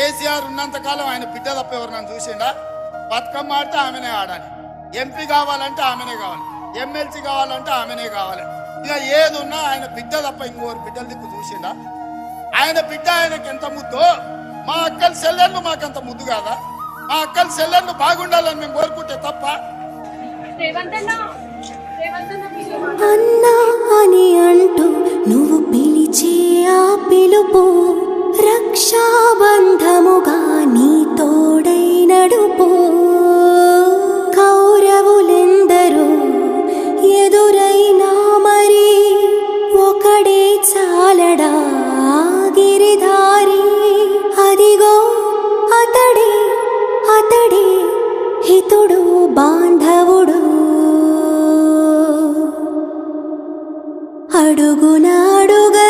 కేసీఆర్ ఉన్నంత కాలం ఆయన బిడ్డ తప్ప ఎవరు చూసిండా? బతుకమ్మ ఆడితే ఆమెనే ఆడాలి. ఎంపీ కావాలంటే ఆమెనే కావాలి. ఎమ్మెల్సీ కావాలంటే ఆమెనే కావాలి. ఇక ఏది ఉన్నా ఆయన బిడ్డ తప్ప ఇంకోరు బిడ్డల దిక్కు చూసిండా? ఆయన బిడ్డ ఆయనకి ఎంత ముద్దో? మా అక్కల సెల్లెళ్ళు మాకంత ముద్దు కాదా? మా అక్కల సెల్లెళ్ళు బాగుండాలని మేము కోరుకుంటే తప్ప? అన్న అని అంటూ నువ్వు పిలిచే ఆ పిలుపు రక్షాబంధముగా స్నేహితుడు బాంధవుడు. అడుగునాడుగా